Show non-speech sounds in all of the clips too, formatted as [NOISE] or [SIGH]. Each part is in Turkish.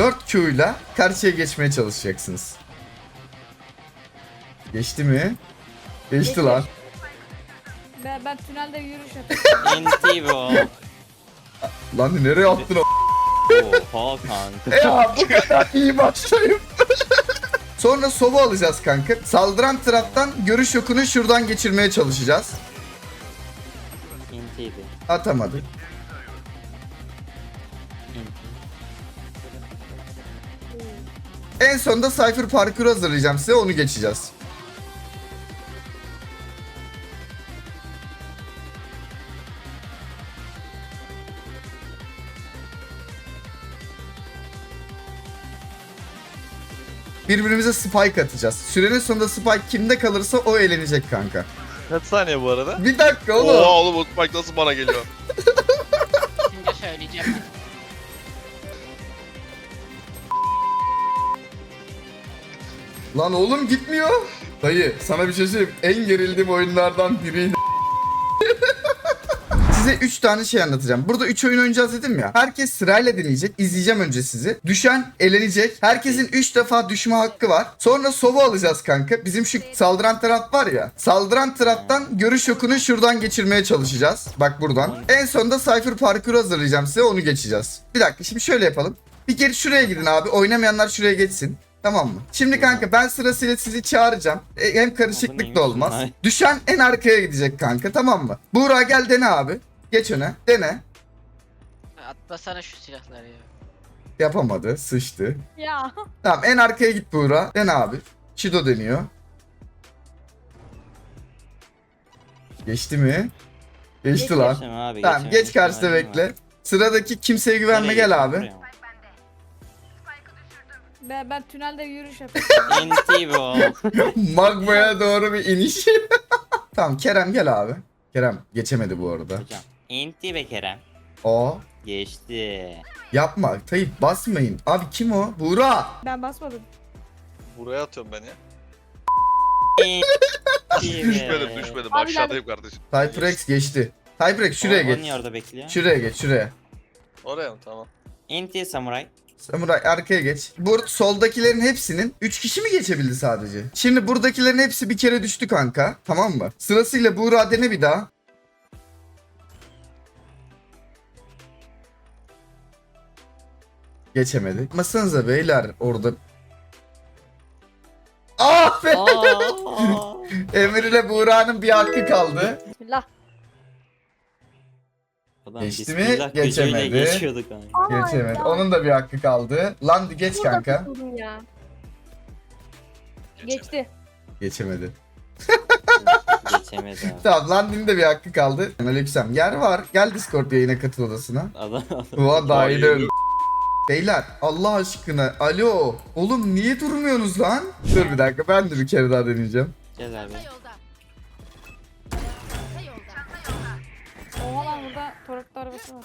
4 Q ile karşıya geçmeye çalışacaksınız. Geçti mi? Geçti Geçti. lan. Ben, ben tünelde yürüyüş yapıyorum. Enti bu. [LAUGHS] Lan nereye attın o? Oha kanka. Ya bu kadar iyi başlayıp. [LAUGHS] Sonra sova alacağız kanka. Saldıran taraftan görüş yokunu şuradan geçirmeye çalışacağız. Atamadık. En sonunda Cypher parkuru hazırlayacağım size onu geçeceğiz. Birbirimize spike atacağız. Sürenin sonunda spike kimde kalırsa o eğlenecek kanka. Kaç saniye bu arada? Bir dakika oğlum. Oha oğlum o spike nasıl bana geliyor? Lan oğlum gitmiyor. Dayı sana bir şey söyleyeyim. En gerildiğim oyunlardan biriydi. [LAUGHS] Size 3 tane şey anlatacağım. Burada 3 oyun oynayacağız dedim ya. Herkes sırayla deneyecek. İzleyeceğim önce sizi. Düşen elenecek. Herkesin 3 defa düşme hakkı var. Sonra sova alacağız kanka. Bizim şu saldıran taraf var ya. Saldıran taraftan görüş yokunu şuradan geçirmeye çalışacağız. Bak buradan. En sonunda Cypher parkuru hazırlayacağım size. Onu geçeceğiz. Bir dakika şimdi şöyle yapalım. Bir geri şuraya gidin abi. Oynamayanlar şuraya geçsin. Tamam mı? Şimdi kanka ben sırasıyla sizi çağıracağım. E, hem karışıklık da olmaz. Düşen en arkaya gidecek kanka tamam mı? Buğra gel dene abi. Geç öne. Dene. Atlasana şu silahları ya. Yapamadı. Sıçtı. ya. Tamam en arkaya git Buğra. Dene abi. Çido deniyor. Geçti mi? Geçti lan. Abi. Tamam geç karşıda bekle. Sıradaki kimseye güvenme Nereye gel abi. Ben, ben tünelde yürüyüş yapıyorum. [LAUGHS] Enti bu. [LAUGHS] Magmaya doğru bir iniş. [LAUGHS] tamam Kerem gel abi. Kerem geçemedi bu arada. Hocam. Enti be Kerem. O Geçti. yapma. Tayyip basmayın. Abi kim o? Buğra. ben basmadım. Buraya atıyorum ben ya. Enti be. Düşmedim düşmedim Abi aşağıdayım kardeşim. Typrex geçti. Typrex şuraya O- o geç. niye orada bekliyor? Şuraya geç şuraya. Oraya mı tamam. Enti samuray. Samuray arkaya geç. Bu soldakilerin hepsinin 3 kişi mi geçebildi sadece? Şimdi buradakilerin hepsi bir kere düştü kanka. Tamam mı? Sırasıyla Buğra dene bir daha. Geçemedi. Masanıza beyler orada. Ah be! Aa. [LAUGHS] Emir ile Buğra'nın bir hakkı kaldı. Bismillah. Adam Geçti mi? bismillah gücüyle Geçemedi. Kanka. Geçemedi. Onun da bir hakkı kaldı. Lan geç Burada kanka. Ya. Geçti. Geçemedi. Geçemedi abi. Tamam Landin'in de bir hakkı kaldı. Aleyküm. Yer var. Gel Discord yayına katıl odasına. Adam Ulan [LAUGHS] yeni öldü. Beyler Allah aşkına alo oğlum niye durmuyorsunuz lan? Dur bir dakika ben de bir kere daha deneyeceğim. Gel abi. Toretto arabası var.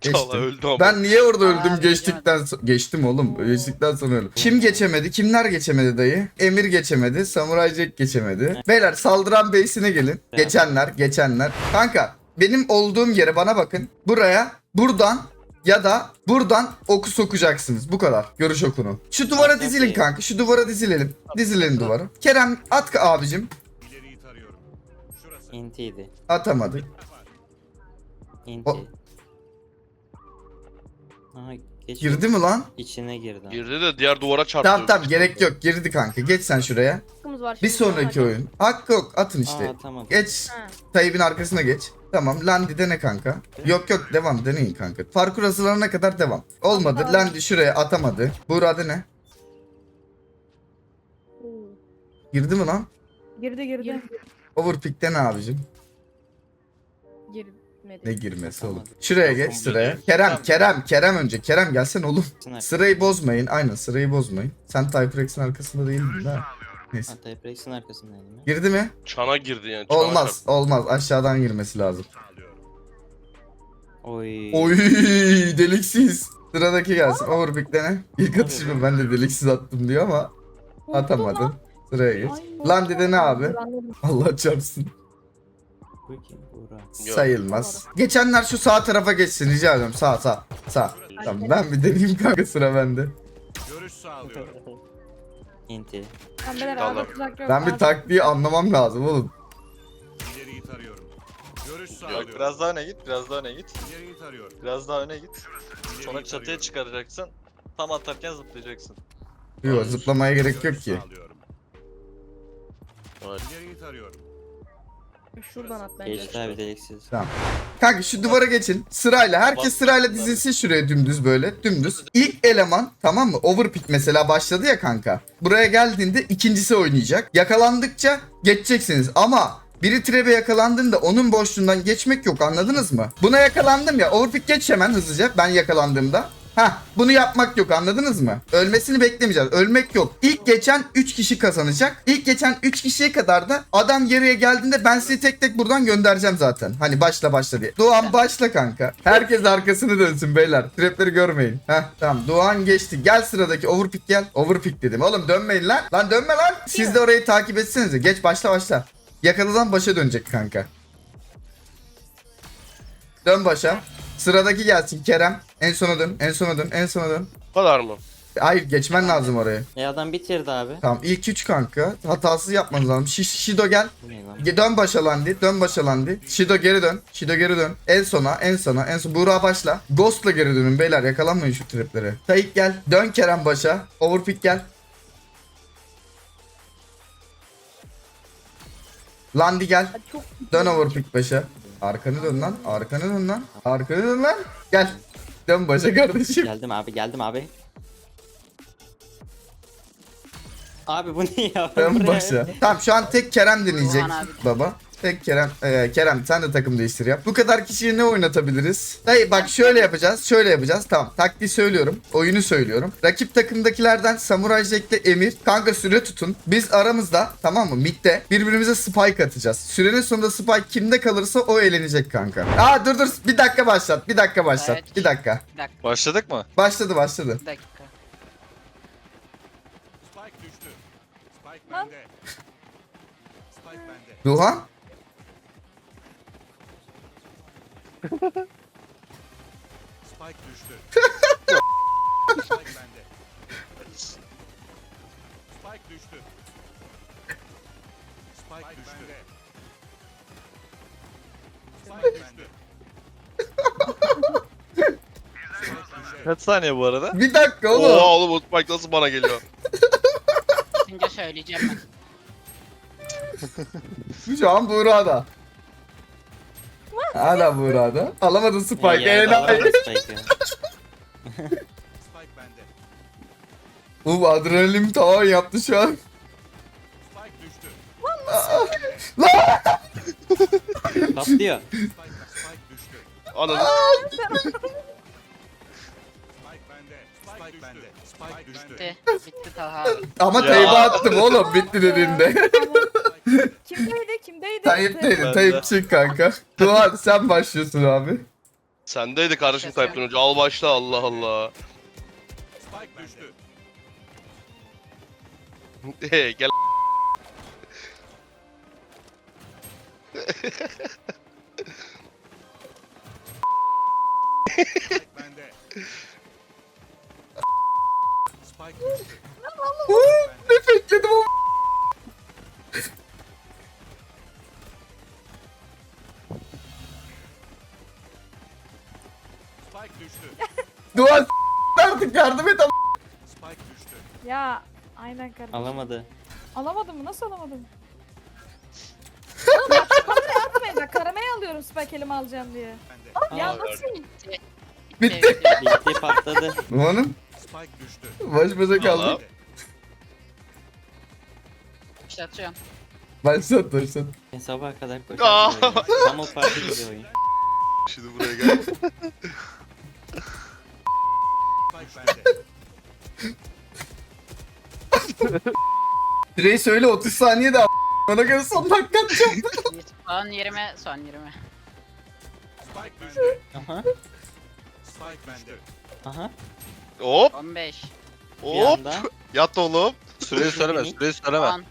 Çala Geçtim. öldü ama. Ben niye orada öldüm Abi, geçtikten so- geçtim oğlum geçtikten sonra öldüm. Kim geçemedi? Kimler geçemedi dayı? Emir geçemedi. Samuray Jack geçemedi. Beyler saldıran base'ine gelin. Geçenler, geçenler. Kanka benim olduğum yere bana bakın. Buraya, buradan ya da buradan oku sokacaksınız. Bu kadar. Görüş okunu. Şu duvara dizilin kanka. Şu duvara dizilelim. Dizilelim duvara. Kerem at abicim. Entiydi. Atamadı. Enti. O- Aha geç. Girdi mi lan? İçine girdi. Girdi de diğer duvara çarptı. Tamam tamam gerek yok. Girdi kanka. Geç sen şuraya. Hakkımız var. Bir şimdi. sonraki oyun. Hakkı yok. Atın işte. Aa tamam. Geç. Ha. Tayyip'in arkasına geç. Tamam Landi dene kanka. Yok yok devam deneyin kanka. Parkur hazırlanana kadar devam. Olmadı. Tamam. Landi şuraya atamadı. Buğra dene. Oo. Girdi mi lan? Girdi girdi. Overpick dene abicim. Girmedi. Ne girmesi oğlum. Şuraya geç sıraya. Kerem Kerem Kerem önce. Kerem gelsen oğlum. Sırayı bozmayın. Aynen sırayı bozmayın. Sen Typrex'in arkasında değildin ha. Neyse. Hatta Brex'in arkasındaydım ya. Girdi mi? Çana girdi yani. çana Olmaz. Olmaz. Aşağıdan girmesi lazım. Oy. Oy deliksiz. Sıradaki gelsin. Overpick dene. İlk atışımı ben de deliksiz attım diyor ama atamadın. Sıraya geç. Lan dedi ne abi? Allah çarpsın. Bu kim? Buğra. Yok. Sayılmaz. Geçenler şu sağ tarafa geçsin rica ediyorum. Sağ sağ. Sağ. Tamam ben bir deneyeyim kanka sıra bende. Görüş sağlıyorum. [LAUGHS] İnti. Ben yok. Bir taktiği anlamam lazım oğlum. İleriyi tarıyorum. Görüş Yok sağlıyorum. biraz daha öne git, biraz daha öne git. İleriyi tarıyorum. Biraz daha öne git. İleriyi Sonra çatıya tarıyorum. çıkaracaksın. Tam atarken zıplayacaksın. Yok zıplamaya gerek yok Görüş ki. sağlıyorum. Evet. İleriyi tarıyorum. Şuradan at bence. Geçti abi deliksiz. Kanka şu duvara geçin. Sırayla. Herkes sırayla dizilsin şuraya dümdüz böyle. Dümdüz. İlk eleman tamam mı? Overpick mesela başladı ya kanka. Buraya geldiğinde ikincisi oynayacak. Yakalandıkça geçeceksiniz ama biri trebe yakalandığında onun boşluğundan geçmek yok anladınız mı? Buna yakalandım ya. Overpick geç hemen hızlıca ben yakalandığımda. Hah bunu yapmak yok anladınız mı? Ölmesini beklemeyeceğiz. Ölmek yok. İlk geçen 3 kişi kazanacak. İlk geçen 3 kişiye kadar da adam yarıya geldiğinde ben sizi tek tek buradan göndereceğim zaten. Hani başla başla diye. Doğan başla kanka. Herkes arkasını dönsün beyler. Trapleri görmeyin. Heh tamam. Doğan geçti. Gel sıradaki overpick gel. Overpick dedim. Oğlum dönmeyin lan. Lan dönme lan. Siz de orayı takip etsenize. Geç başla başla. Yakaladan başa dönecek kanka. Dön başa. Sıradaki gelsin Kerem. En sona dön. En sona dön. En sona dön. Bu kadar mı? Hayır geçmen lazım oraya. E adam bitirdi abi. Tamam ilk 3 kanka. Hatasız yapmanız lazım. Şi- Shido gel. Bu ne lan? Ge- Dön başa Landi. Dön başa Landi. Shido geri dön. Shido geri dön. En sona en sona en son. Buğra başla. Ghost'la geri dönün beyler. Yakalanmayın şu triplere. Tayyip gel. Dön Kerem başa. Overpick gel. Landi gel. Çok Dön overpick başa. Arkanı dön lan. Arkanı dön lan. Arkanı dön lan. Gel. Dön başa kardeşim. Geldim abi geldim abi. Abi bu ne ya? Buraya- başa. Tamam şu an tek Kerem deneyecek abi. baba. Tek Kerem. Ee, Kerem sen de takım değiştir yap. Bu kadar kişiyi ne oynatabiliriz? Dayı bak şöyle yapacağız. Şöyle yapacağız. Tamam. Taktiği söylüyorum. Oyunu söylüyorum. Rakip takımdakilerden Samuray Jack'le Emir. Kanka süre tutun. Biz aramızda tamam mı? Mid'de birbirimize spike atacağız. Sürenin sonunda spike kimde kalırsa o eğlenecek kanka. Aa dur dur. Bir dakika başlat. Bir dakika başlat. Evet. Bir dakika. Bir dakika. Başladık mı? Başladı başladı. Bir dakika. Spike düştü. Spike bende. Spike bende. Duhan. Spike düştü. Spike bende. Spike düştü. Spike düştü. Spike düştü. Kaç saniye bu arada? Bir dakika oğlum. Oha oğlum bu spike nasıl bana geliyor? Söyleyeceğim ben. [LAUGHS] Şu an Buğra'da. Hala Buğra'da. Alamadın Spike. ya, Enayi. davranma [LAUGHS] Spike'ı. Spike bende. Bu adrenalin tavan yaptı şu an. Spike düştü. [LAUGHS] Patlıyor. Spike, Spike düştü. Ananı. Spike bende. Spike düştü. Bitti. Bitti Talha abi. Ama teybe attım oğlum bitti dediğinde. [LAUGHS] Kimdeydi? Kimdeydi? Tayyip değilim. Ben Tayyip çık kanka. Doğan sen başlıyorsun abi. Sendeydi kardeşim Ses Tayyip'ten önce. Al başla Allah Allah. Spike düştü. [LAUGHS] Hey, gel. Spike bende. [LAUGHS] Ne bekledim o. Spike düştü. Doğan artık yardım et ama. Spike düştü. Ya aynen kardeşim. Alamadı. Alamadım mı? Nasıl alamadım? Oğlum bak kameraya atmayın bak. Alıyorum spike elime alacağım diye. Bende. Ya Aa, nasıl? Bitti. Bitti patladı. Doğan'ım Spike düştü. baş başa kaldık. Allah. Başlatıyorum. Başlat başlat. Ben sabaha kadar Aa. [LAUGHS] koşarım. böyle. Camel Party gibi oyun. Şimdi buraya gel. [LAUGHS] Spike bende. Söyle 30 saniye de Ona göre son dakika atacağım. [LAUGHS] Son 20, son 20. Spike düştü. Aha. Spike bende. Aha. Hop 15, Bir hop. anda. Yat oğlum. Süreyi söyleme, Minik. süreyi söyleme. 10,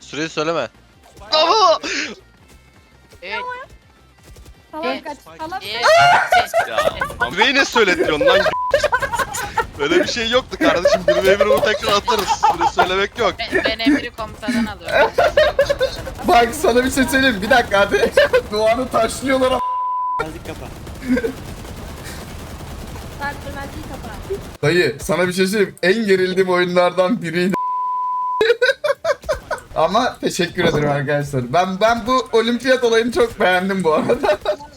Süreyi söyleme. Bende. 3, Tamam Evet. kaç. Tamam. 2, Ya, abi ne söyletiyorsun lan? Öyle bir şey yoktu kardeşim. Bir ve bir onu tekrar atarız. Süre söylemek yok. Ben, ben emri komutadan alıyorum. Bak sana bir şey söyleyeyim. Bir dakika hadi. [LAUGHS] Doğan'ı taşlıyorlar ama. Geldik kapa. Kapa. Dayı sana bir şey söyleyeyim. En gerildiğim oyunlardan biriydi. [LAUGHS] Ama teşekkür ederim arkadaşlar. Ben ben bu olimpiyat olayını çok beğendim bu arada. [LAUGHS]